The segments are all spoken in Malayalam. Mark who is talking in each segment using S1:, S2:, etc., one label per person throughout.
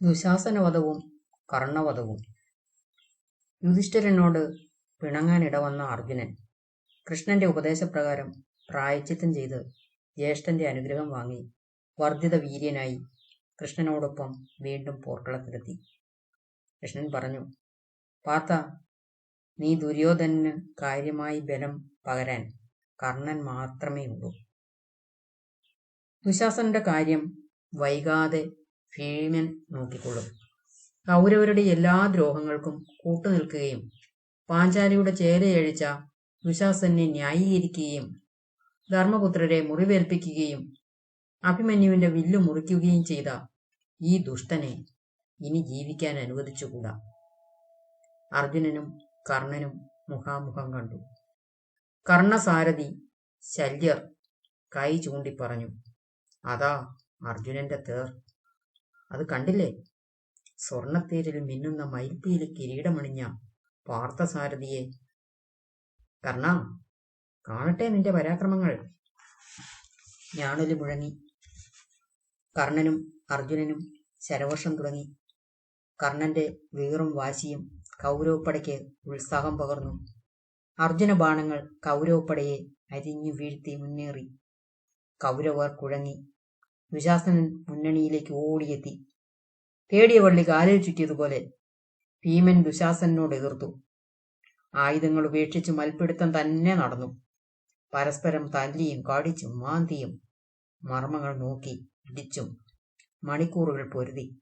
S1: ദുശാസനവധവും കർണവധവും. യുധിഷ്ഠിരനോട് പിണങ്ങാനിടവന്ന അർജുനൻ കൃഷ്ണന്റെ ഉപദേശപ്രകാരം പ്രായച്ചിത്തം ചെയ്ത് ജ്യേഷ്ഠന്റെ അനുഗ്രഹം വാങ്ങി വർദ്ധിത വീര്യനായി കൃഷ്ണനോടൊപ്പം വീണ്ടും പോർക്കളത്തിലെത്തി. കൃഷ്ണൻ പറഞ്ഞു പാർത്ത നീ ദുര്യോധനന് കാര്യമായി ബലം പകരാൻ കർണൻ മാത്രമേ ഉള്ളൂ. ദുശാസനന്റെ കാര്യം വൈകാതെ ഭീമൻ നോക്കിക്കൊള്ളും. കൗരവരുടെ എല്ലാ ദ്രോഹങ്ങൾക്കും കൂട്ടുനിൽക്കുകയും പാഞ്ചാലിയുടെ ചേരയഴിച്ച ദുശാസനെ ന്യായീകരിക്കുകയും ധർമ്മപുത്രരെ മുറിവേൽപ്പിക്കുകയും അഭിമന്യുവിന്റെ വില്ലു മുറിക്കുകയും ചെയ്ത ഈ ദുഷ്ടനെ ഇനി ജീവിക്കാൻ അനുവദിച്ചുകൂടാ. അർജുനനും കർണനും മുഖാമുഖം കണ്ടു. കർണസാരഥി ശല്യർ കൈ ചൂണ്ടി പറഞ്ഞു അതാ അർജുനന്റെ തേർ. അത് കണ്ടില്ലേ? സ്വർണത്തേരിൽ മിന്നുന്ന മയിൽപ്പീലി കിരീടമണിഞ്ഞ പാർത്ഥസാരഥിയെ. കർണ കാണട്ടെ നിന്റെ പരാക്രമങ്ങൾ. ഞാണൊലി മുഴങ്ങി. കർണനും അർജുനനും ശരവർഷം തുടങ്ങി. കർണന്റെ വീറും വാശിയും കൗരവപ്പടയ്ക്ക് ഉത്സാഹം പകർന്നു. അർജുന ബാണങ്ങൾ കൗരവപ്പടയെ അരിഞ്ഞു വീഴ്ത്തി മുന്നേറി. കൗരവർ കുഴങ്ങി. ദുശാസനൻ മുന്നണിയിലേക്ക് ഓടിയെത്തി. തേടിയ വള്ളി കാലിൽ ചുറ്റിയതുപോലെ ഭീമൻ ദുശാസനോട് എതിർത്തു. ആയുധങ്ങൾ ഉപേക്ഷിച്ച് മൽപിടുത്തം തന്നെ നടന്നു. പരസ്പരം തല്ലിയും കടിച്ചും മാന്തിയും മർമ്മങ്ങൾ നോക്കി ഇടിച്ചും മണിക്കൂറുകൾ പൊരുതി.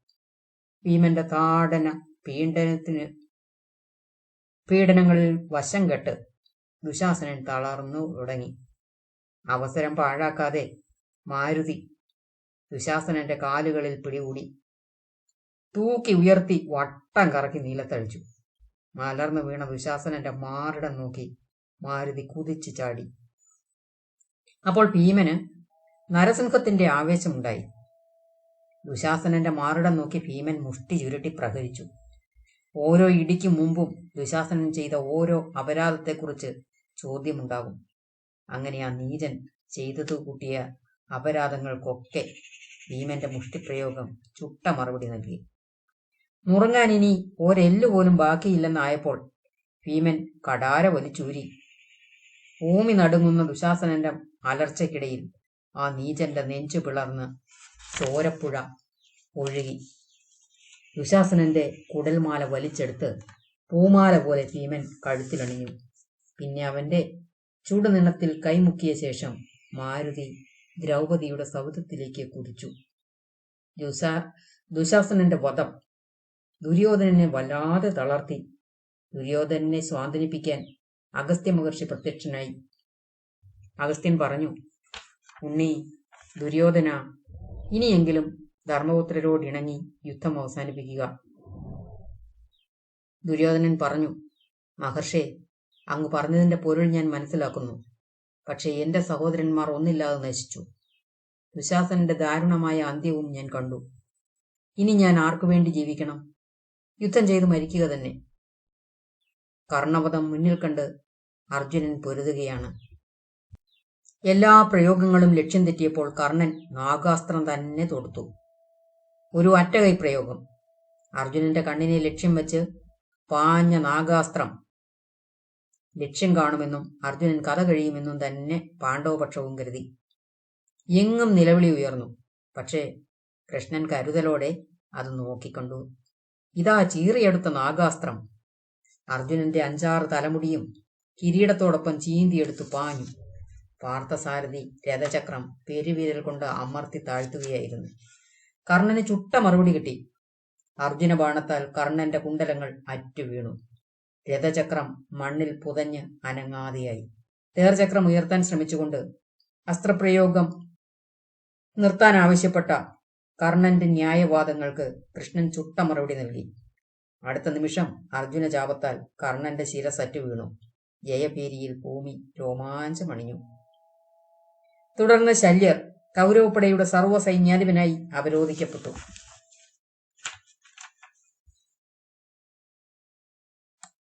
S1: ഭീമന്റെ താടന പീഡനത്തിന് പീഡനങ്ങളിൽ വശം കെട്ട് ദുശാസനൻ തളർന്നു തുടങ്ങി. അവസരം പാഴാക്കാതെ മാരുതി ദുശാസനന്റെ കാലുകളിൽ പിടികൂടി തൂക്കി ഉയർത്തി വട്ടം കറക്കി നീലത്തഴിച്ചു. മലർന്നു വീണ ദുശാസനന്റെ മാറിടം നോക്കി മാരുതി കുതിച്ചു ചാടി. അപ്പോൾ ഭീമന് നരസിംഹത്തിന്റെ ആവേശമുണ്ടായി. ദുശാസനന്റെ മാറിടം നോക്കി ഭീമൻ മുഷ്ടി ചുരുട്ടി പ്രഹരിച്ചു. ഓരോ ഇടിക്കും മുമ്പും ദുശാസനൻ ചെയ്ത ഓരോ അപരാധത്തെക്കുറിച്ച് ചോദ്യമുണ്ടാകും. അങ്ങനെ ആ നീചൻ ചെയ്തതു കൂട്ടിയ അപരാധങ്ങൾക്കൊക്കെ ഭീമന്റെ മുഷ്ടിപ്രയോഗം ചുട്ട മറുപടി നൽകി. മുറങ്ങാൻ ഇനി ഒരെല്ലു പോലും ബാക്കിയില്ലെന്നായപ്പോൾ ഭീമൻ കടാര വലിച്ചൂരി. ഭൂമി നടുങ്ങുന്ന ദുശാസനന്റെ അലർച്ചയ്ക്കിടയിൽ ആ നീചന്റെ നെഞ്ചു പിളർന്ന് ചോരപ്പുഴ ഒഴുകി. ദുശാസനന്റെ കുടൽമാല വലിച്ചെടുത്ത് പൂമാല പോലെ ഭീമൻ കഴുത്തിലണിഞ്ഞു. പിന്നെ അവന്റെ ചൂടുനിണത്തിൽ കൈമുക്കിയ ശേഷം മാരുതി ദ്രൗപദിയുടെ സൗധത്തിലേക്ക് കുതിച്ചു. ദുശാ ദുശാസനന്റെ വധം. ദുര്യോധനനെ വല്ലാതെ തളർത്തി. ദുര്യോധനനെ സ്വാന്തനിപ്പിക്കാൻ അഗസ്ത്യ മഹർഷി പ്രത്യക്ഷനായി. അഗസ്ത്യൻ പറഞ്ഞു ഉണ്ണി ദുര്യോധന ഇനിയെങ്കിലും ധർമ്മപുത്രരോട് ഇണങ്ങി യുദ്ധം അവസാനിപ്പിക്കുക. ദുര്യോധനൻ പറഞ്ഞു മഹർഷേ അങ്ങ് പറഞ്ഞതിന്റെ പൊരുൾ ഞാൻ മനസ്സിലാക്കുന്നു. പക്ഷേ എന്റെ സഹോദരന്മാർ ഒന്നില്ലാതെ നശിച്ചു. ദുശാസനന്റെ ദാരുണമായ അന്ത്യവും ഞാൻ കണ്ടു. ഇനി ഞാൻ ആർക്കു വേണ്ടി ജീവിക്കണം? യുദ്ധം ചെയ്ത് മരിക്കുക തന്നെ. കർണവധം മുന്നിൽ കണ്ട് അർജുനൻ പൊരുതുകയാണ്. എല്ലാ പ്രയോഗങ്ങളും ലക്ഷ്യം തെറ്റിയപ്പോൾ കർണൻ നാഗാസ്ത്രം തന്നെ തൊടുത്തു. ഒരു അറ്റകൈ പ്രയോഗം. അർജുനന്റെ കണ്ണിനെ ലക്ഷ്യം വെച്ച് പാഞ്ഞ നാഗാസ്ത്രം ലക്ഷ്യം കാണുമെന്നും അർജുനൻ കഥ കഴിയുമെന്നും തന്നെ പാണ്ഡവപക്ഷവും കരുതി. എങ്ങും നിലവിളി ഉയർന്നു. പക്ഷേ കൃഷ്ണൻ കരുതലോടെ അത് നോക്കിക്കണ്ടു. ഇതാ ചീറിയെടുത്ത നാഗാസ്ത്രം. അർജുനന്റെ അഞ്ചാറ് തലമുടിയും കിരീടത്തോടൊപ്പം ചീന്തിയെടുത്തു പാഞ്ഞു. പാർത്ഥസാരഥി രഥചക്രം പെരുവിരൽ കൊണ്ട് അമർത്തി താഴ്ത്തുകയായിരുന്നു. കർണന് ചുട്ട മറുപടി കിട്ടി. അർജുന ബാണത്താൽ കർണന്റെ കുണ്ടലങ്ങൾ അറ്റു വീണു രഥചക്രം മണ്ണിൽ പുതഞ്ഞ് അനങ്ങാതെയായി. തേർചക്രം ഉയർത്താൻ ശ്രമിച്ചുകൊണ്ട് അസ്ത്രപ്രയോഗം നിർത്താൻ ആവശ്യപ്പെട്ട കർണന്റെ ന്യായവാദങ്ങൾക്ക് കൃഷ്ണൻ ചുട്ട മറുപടി നൽകി. അടുത്ത നിമിഷം അർജുന ജാപത്താൽ കർണന്റെ ശിരസറ്റു വീണു. ജയപേരിയിൽ ഭൂമി രോമാഞ്ചമണിഞ്ഞു. തുടർന്ന് ശല്യർ കൗരവപ്പടയുടെ സർവസൈന്യാധിപനായി അവരോധിക്കപ്പെട്ടു.